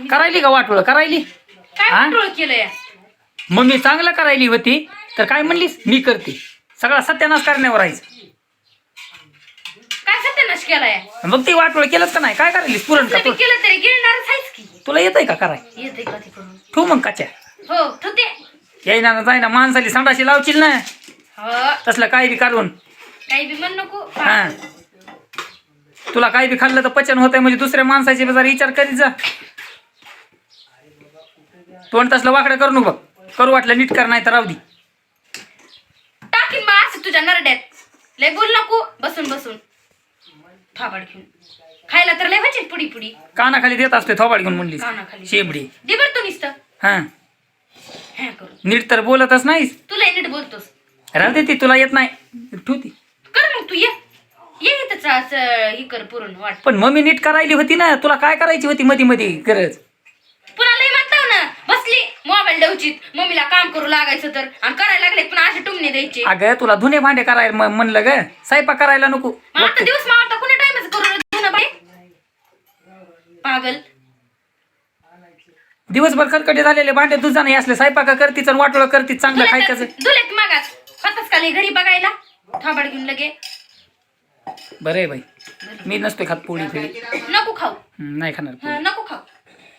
मी करायली का वाटोळ? करायली? काय हा? कंट्रोल केलंय? मम्मी चांगलं करायली होती तर काय म्हणलीस? मी करते. सगळा सत्यानाश करण्यावर काय सत्यानाश केलाय? मग ती वाटोळ केलंच का नाही? काय करायलीस? पुरण का? तुम्ही तू केलं तरी गिळणारच आहेच की. तुला येतंय का? कराय. येते का तिकडून? ठेवू मग काच्या. हो ठेवते. येईना ना जाईना माणसाली संडाशी लावशील ना. हो. तसलं काय बी काढून. काही बी म्हण नको. हा. तुला काय बी खाल्लं तर पचन होतंय म्हणजे दुसऱ्या माणसाचे जरा विचार करीत जा. तोंड तसलं वाकडं करू नको. बघ करू वाटलं नीट कर नाही तर राहू दे. टाकीन मग असं तुझ्या नरड्यात. लय बोल नको. बसून बसून. थाबाड घेऊन. खायला तर लय व्हायचे पुडी पुडी. कानाखाली देत असते थोबाड घेऊन कानाखाली. शेबडी. दे बरं तू नुसतं. हा. हॅ करून नीट तर बोलतच नाहीस. तुला नीट बोलतोस. राहू दे ती तुला येत नाही. ठेवती कर मग तू ये. ये इथंच असं हे कर पुरण वाट. पण मम्मी नीट करायली होती ना तुला काय करायची होती मध्ये मध्ये गरज पुन्हा लय म्हणताव ना मोबाईल देऊचित मम्मीला काम करू लागायचं तर. आणि करायला लागले पुन्हा असे टुमणे द्यायचे. अगं तुला धुणे भांडे करायला म- म्हणलं ग. स्वयंपाक करायला नको. मग आता दिवस मावता कुणी टाइमच बाई पागल. दिवसभर खरकटे झालेले भांडे तुझा नाही असले स्वयंपाक करतीच आणि वाटोळं करतीच चांगलं खायचं. दुलेत मागास. का लय घरी बघायला. थाबाड घेऊन लगे. बरं आहे बाई. मी नसतोय खात पोळी फिळी नको खाऊ. हं, नाही खाणार पोळी. हं, नको खाऊ.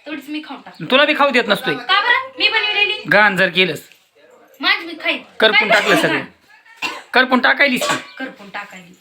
तेवढीच मी खाऊन टाक. तुला बी खाऊ देत नसतोय. का मी बनवलेली घाण जर केलंस. माझ मी खाईन. करपून टाकलं सगळं? करपून टाकायलीस की. करपून टाकायली.